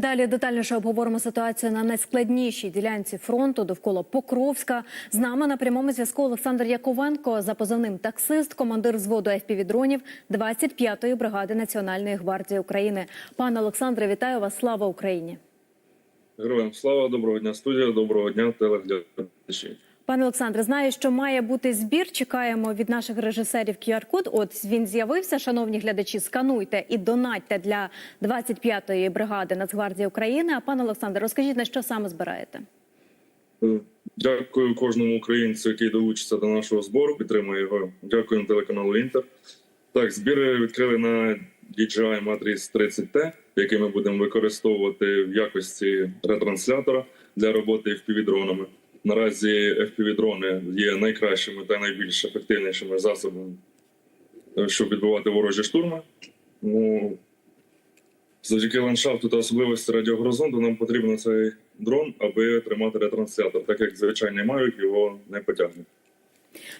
Далі детальніше обговоримо ситуацію на найскладнішій ділянці фронту довкола Покровська. З нами на прямому зв'язку Олександр Яковенко за позивним таксист, командир взводу FPV-дронів 25-ї бригади Національної гвардії України. Пане Олександре, вітаю вас! Слава Україні! Героям слава, доброго дня, студія, доброго дня, телеглядачі. Пане Олександре, знаю, що має бути збір. Чекаємо від наших режисерів QR-код. От він з'явився. Шановні глядачі, скануйте і донатьте для 25-ї бригади Нацгвардії України. А пане Олександре, розкажіть на що саме збираєте? Е, Дякую кожному українцю, який долучиться до нашого збору, підтримує його. Дякуємо телеканалу Інтер. Так, збіри відкрили на DJI Matrix 30T, який ми будемо використовувати в якості ретранслятора для роботи FPV-дронами. Наразі FPV-дрони є найкращими та найбільш ефективнішими засобами, е, щоб відбивати ворожі штурми. Ну, Завдяки ландшафту та особливості радіогоризонту нам потрібен цей дрон, аби тримати ретранслятор, так як звичайний мавік його не потягне.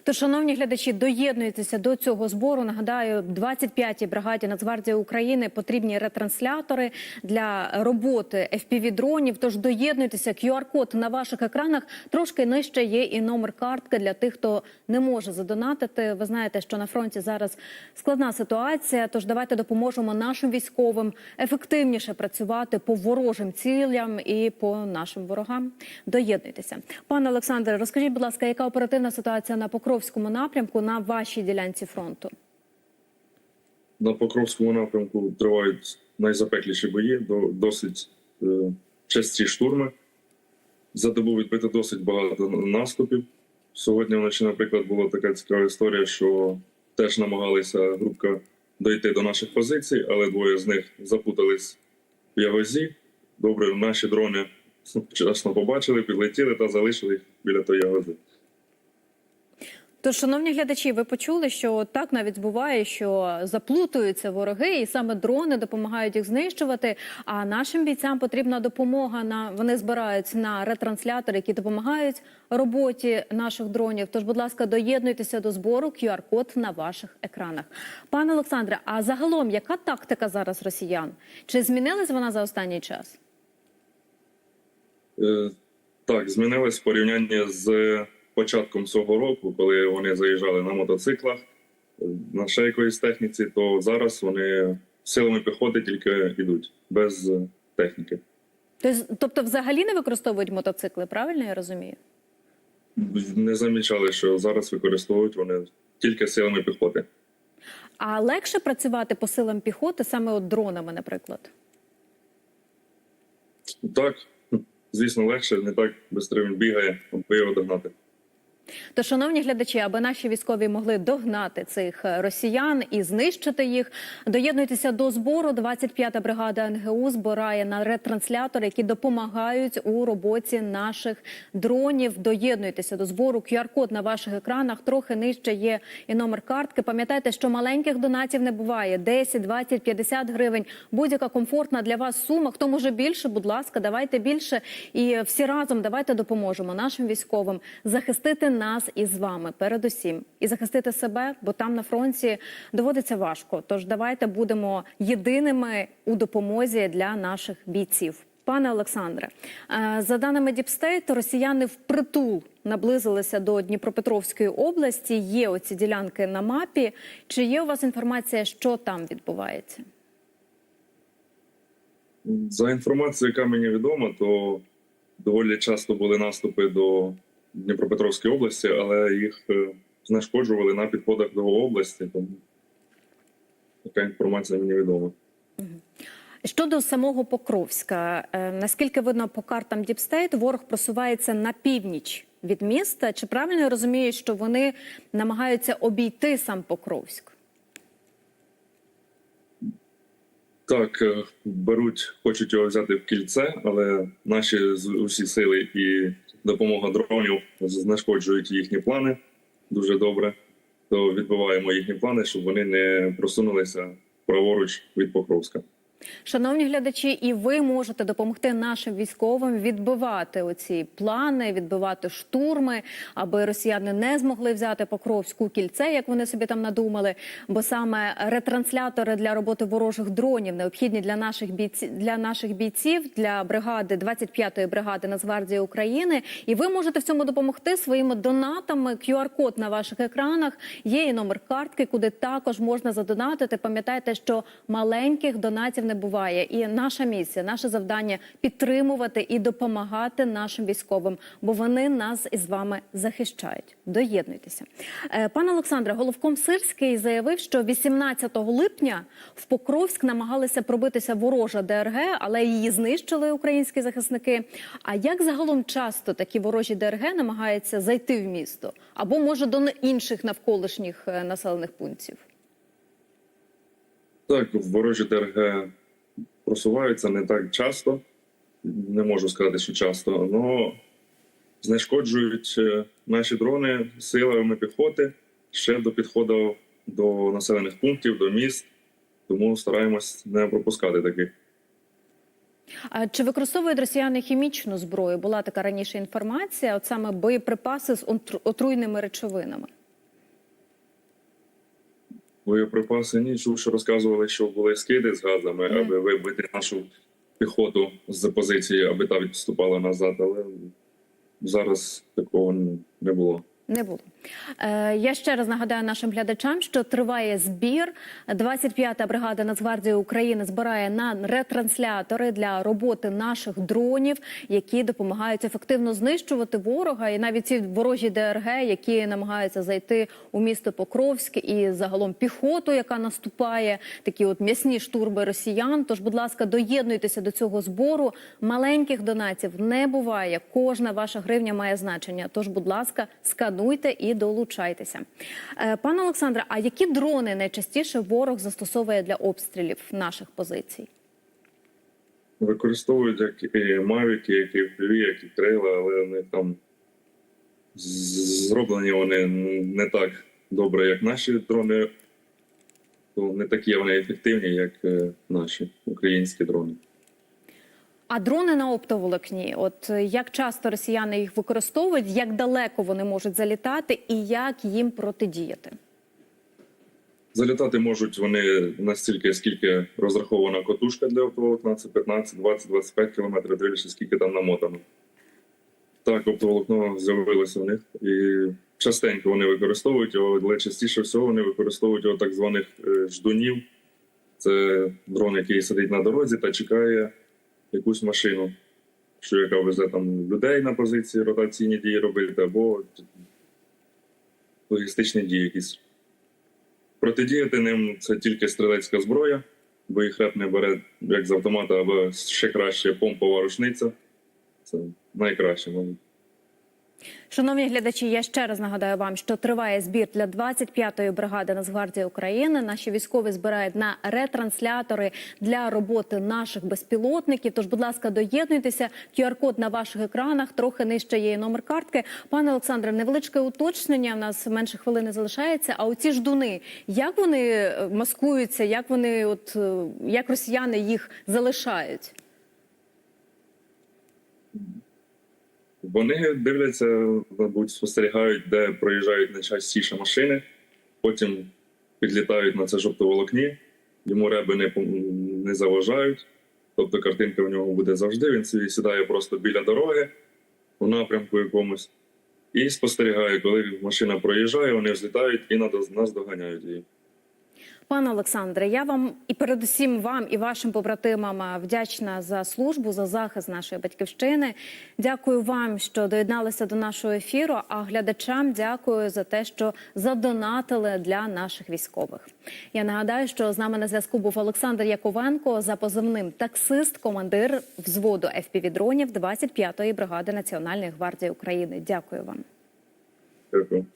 То, шановні глядачі, доєднуйтеся до цього збору. Нагадаю, 25-й бригаді Нацгвардії України потрібні ретранслятори для роботи FPV-дронів. Тож доєднуйтеся. QR-код на ваших екранах трошки нижче є і номер картки для тих, хто не може задонатити. Ви знаєте, що на фронті зараз складна ситуація. Тож давайте допоможемо нашим військовим ефективніше працювати по ворожим цілям і по нашим ворогам. Доєднуйтеся, пане Олександре. Розкажіть, будь ласка, яка оперативна ситуація на Покровському напрямку на вашій ділянці фронту? На Покровському напрямку тривають найзапекліші бої, досить е, часті штурми. За добу відбито досить багато наступів. Сьогодні вночі, наприклад, була така цікава історія, що теж намагалися групка дойти до наших позицій, але двоє з них запутались в ягозі. Добре, наші дрони вчасно побачили, підлетіли та залишили їх біля тої ягози. Тож, шановні глядачі, ви почули, що так навіть буває, що заплутуються вороги, і саме дрони допомагають їх знищувати. А нашим бійцям потрібна допомога. На вони збираються на ретранслятори, які допомагають роботі наших дронів. Тож, будь ласка, доєднуйтеся до збору QR-код на ваших екранах. Пане Олександре, а загалом яка тактика зараз росіян? Чи змінилась вона за останній час? Е, Так, змінилось в порівнянні з початком цього року, коли вони заїжджали на мотоциклах, на ще якоїсь техніці, то зараз вони силами піхоти тільки йдуть без техніки. Тобто, тобто, взагалі не використовують мотоцикли, правильно я розумію? Не замічали, що зараз використовують вони тільки силами піхоти. А легше працювати по силам піхоти саме от дронами, наприклад. Так, звісно, легше, не так швидко він бігає, аби його догнати. То, шановні глядачі, аби наші військові могли догнати цих е, росіян і знищити їх, доєднуйтеся до збору. 25-та бригада НГУ збирає на ретранслятори, які допомагають у роботі наших дронів. Доєднуйтеся до збору. QR-код на ваших екранах трохи нижче є і номер картки. Пам'ятайте, що маленьких донатів не буває: 10, 20, 50 гривень. Будь-яка комфортна для вас сума. Хто може більше? Будь ласка, давайте більше. І всі разом давайте допоможемо нашим військовим захистити нас із вами, передусім, і захистити себе, бо там на фронті доводиться важко. Тож давайте будемо єдиними у допомозі для наших бійців. Пане Олександре, е, за даними Діпстейт, росіяни впритул наблизилися до Дніпропетровської області. Є оці ділянки на мапі. Чи є у вас інформація, що там відбувається? За інформацією, яка мені відома, то доволі часто були наступи до Дніпропетровської області, але їх е, знешкоджували на підходах до області. Тому така інформація мені відома. Щодо самого Покровська, е, наскільки видно по картам Діпстейт, ворог просувається на північ від міста. Чи правильно я розумію, що вони намагаються обійти сам Покровськ? Так, е, беруть, хочуть його взяти в кільце, але наші усі сили і допомога дронів знешкоджують їхні плани дуже добре. То відбиваємо їхні плани, щоб вони не просунулися праворуч від Покровська. Шановні глядачі, і ви можете допомогти нашим військовим відбивати оці плани, відбивати штурми, аби росіяни не змогли взяти Покровську кільце, як вони собі там надумали. Бо саме ретранслятори для роботи ворожих дронів необхідні для наших бійців для наших бійців, для бригади 25-ї бригади Нацгвардії України. І ви можете в цьому допомогти своїми донатами. QR-код на ваших екранах є і номер картки, куди також можна задонатити. Пам'ятайте, що маленьких донатів не буває. І наша місія, наше завдання підтримувати і допомагати нашим військовим, бо вони нас із вами захищають. Доєднуйтеся, Е, пане Олександре. Головком Сирський заявив, що 18 липня в Покровськ намагалися пробитися ворожа ДРГ, але її знищили українські захисники. А як загалом часто такі ворожі ДРГ намагаються зайти в місто або може до інших навколишніх е, населених пунктів? Так, ворожі ДРГ просуваються не так часто. Не можу сказати, що часто, але знешкоджують е, наші дрони силами піхоти ще до підходу до населених пунктів, до міст. Тому стараємось не пропускати таких. А чи використовують росіяни хімічну зброю? Була така раніше інформація, от саме боєприпаси з отру- отруйними речовинами. Боєприпаси ні, чув, що розказували, що були скиди з газами, аби вибити нашу піхоту з позиції, аби та відступала назад. Але зараз такого не було. Не було. Е, я ще раз нагадаю нашим глядачам, що триває збір. 25-та бригада Нацгвардії України збирає на ретранслятори для роботи наших дронів, які допомагають ефективно знищувати ворога, і навіть ці ворожі ДРГ, які намагаються зайти у місто Покровськ і загалом піхоту, яка наступає, такі от м'ясні штурми росіян. Тож, будь ласка, доєднуйтеся до цього збору. Маленьких донатів не буває. Кожна ваша гривня має значення. Тож, будь ласка, скануйте і долучайтеся. Е, Пане Олександре, а які дрони найчастіше ворог застосовує для обстрілів наших позицій? Використовують як мавіки, як і впіві, як і крила, але вони там зроблені вони не так добре, як наші дрони. Не такі вони ефективні, як е, наші українські дрони. А дрони на оптоволокні, от е, як часто росіяни їх використовують, як далеко вони можуть залітати, і як їм протидіяти? Залітати можуть вони настільки, скільки розрахована котушка для оптоволокна, це 15, 20, 25 кілометрів, дивлячись, скільки там намотано. Так, оптоволокно з'явилося в них. І частенько вони використовують його, але частіше всього вони використовують його так званих е, ждунів. Це дрон, який сидить на дорозі та чекає якусь машину, що яка везе там людей на позиції, ротаційні дії робити, або логістичні дії якісь. Протидіяти ним це тільки стрілецька зброя, бо їх реп не бере як з автомата, або ще краще помпова рушниця. Це найкраще. мабуть. Шановні глядачі, я ще раз нагадаю вам, що триває збір для 25-ї бригади Нацгвардії України. Наші військові збирають на ретранслятори для роботи наших безпілотників. Тож, будь ласка, доєднуйтеся. QR-код на ваших екранах трохи нижче є і номер картки. Пане Олександре, невеличке уточнення. У нас менше хвилини залишається. А оці ждуни, як вони е, маскуються, як вони, от е, як росіяни їх залишають? Вони дивляться, мабуть, спостерігають, де проїжджають найчастіше машини, потім підлітають на це жовтоволокні, йому реби не, не заважають. Тобто картинка в нього буде завжди. Він собі сідає просто біля дороги у напрямку якомусь і спостерігає, коли машина проїжджає, вони взлітають і нас доганяють її. Пане Олександре, я вам і передусім вам і вашим побратимам вдячна за службу, за захист нашої батьківщини. Дякую вам, що доєдналися до нашого ефіру. А глядачам дякую за те, що задонатили для наших військових. Я нагадаю, що з нами на зв'язку був Олександр Яковенко за позивним таксист, командир взводу FPV-дронів 25-ї бригади Національної гвардії України. Дякую вам. Дякую.